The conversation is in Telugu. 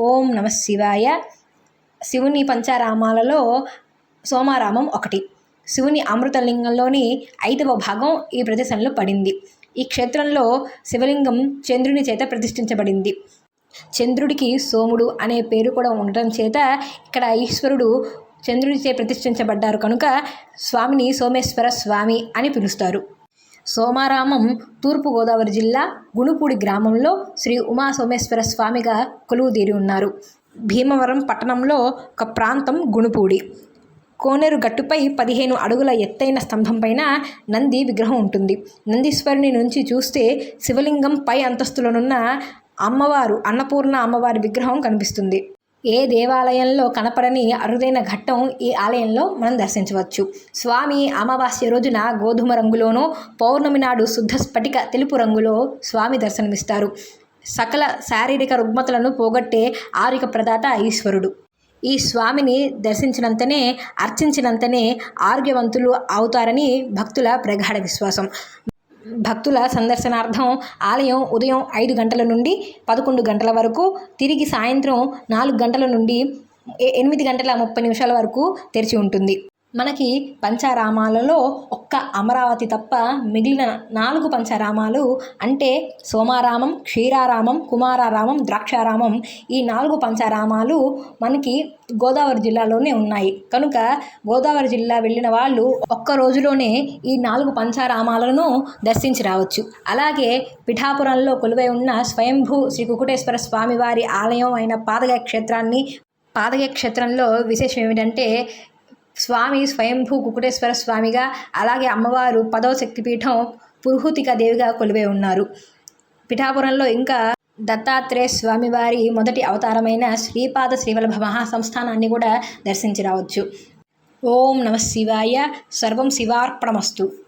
ఓం నమ శివాయ. శివుని పంచారామాలలో సోమారామం ఒకటి. శివుని అమృతలింగంలోని ఐదవ భాగం ఈ ప్రదేశంలో పడింది. ఈ క్షేత్రంలో శివలింగం చంద్రుని చేత ప్రతిష్ఠించబడింది. చంద్రుడికి సోముడు అనే పేరు కూడా ఉండటం చేత ఇక్కడ ఈశ్వరుడు చంద్రుడిచే ప్రతిష్ఠించబడ్డారు కనుక స్వామిని సోమేశ్వర స్వామి అని పిలుస్తారు. సోమారామం తూర్పుగోదావరి జిల్లా గుణుపూడి గ్రామంలో శ్రీ ఉమా సోమేశ్వర స్వామిగా కొలువుదీరి ఉన్నారు. భీమవరం పట్టణంలో ఒక ప్రాంతం గుణుపూడి కోనేరు గట్టుపై పదిహేను అడుగుల ఎత్తైన స్తంభం పైన నంది విగ్రహం ఉంటుంది. నందీశ్వరుని నుంచి చూస్తే శివలింగం పై అంతస్తులోనున్న అమ్మవారు అన్నపూర్ణ అమ్మవారి విగ్రహం కనిపిస్తుంది. ఏ దేవాలయంలో కనపడని అరుదైన ఘట్టం ఈ ఆలయంలో మనం దర్శించవచ్చు. స్వామి అమావాస్య రోజున గోధుమ రంగులోనూ పౌర్ణమి నాడు శుద్ధ స్ఫటిక తెలుపు రంగులో స్వామి దర్శనమిస్తారు. సకల శారీరక రుగ్మతలను పోగొట్టే ఆరిక ప్రదాత ఈశ్వరుడు. ఈ స్వామిని దర్శించినంతనే అర్చించినంతనే ఆరోగ్యవంతులు అవుతారని భక్తుల ప్రగాఢ విశ్వాసం. భక్తుల సందర్శనార్థం ఆలయం ఉదయం ఐదు గంటల నుండి పదకొండు గంటల వరకు తిరిగి సాయంత్రం నాలుగు గంటల నుండి ఎనిమిది గంటల ముప్పై నిమిషాల వరకు తెరిచి ఉంటుంది. మనకి పంచారామాలలో ఒక్క అమరావతి తప్ప మిగిలిన నాలుగు పంచారామాలు అంటే సోమారామం క్షీరారామం కుమారారామం ద్రాక్షారామం ఈ నాలుగు పంచారామాలు మనకి గోదావరి జిల్లాలోనే ఉన్నాయి. కనుక గోదావరి జిల్లా వెళ్ళిన వాళ్ళు ఒక్క రోజులోనే ఈ నాలుగు పంచారామాలను దర్శించి రావచ్చు. అలాగే పిఠాపురంలో కొలువై ఉన్న స్వయంభూ శ్రీ కుకుటేశ్వర స్వామివారి ఆలయం అయిన పాదగయ క్షేత్రాన్ని పాదగయ క్షేత్రంలో విశేషం ఏమిటంటే స్వామి స్వయంభూ కుకుటేశ్వర స్వామిగా అలాగే అమ్మవారు పదవ శక్తిపీఠం పురుహూతిక దేవిగా కొలువై ఉన్నారు. పిఠాపురంలో ఇంకా దత్తాత్రేయ స్వామివారి మొదటి అవతారమైన శ్రీపాద శ్రీవల్లభ మహాసంస్థానాన్ని కూడా దర్శించి రావచ్చు. ఓం నమ శివాయ సర్వం శివార్పణమస్తు.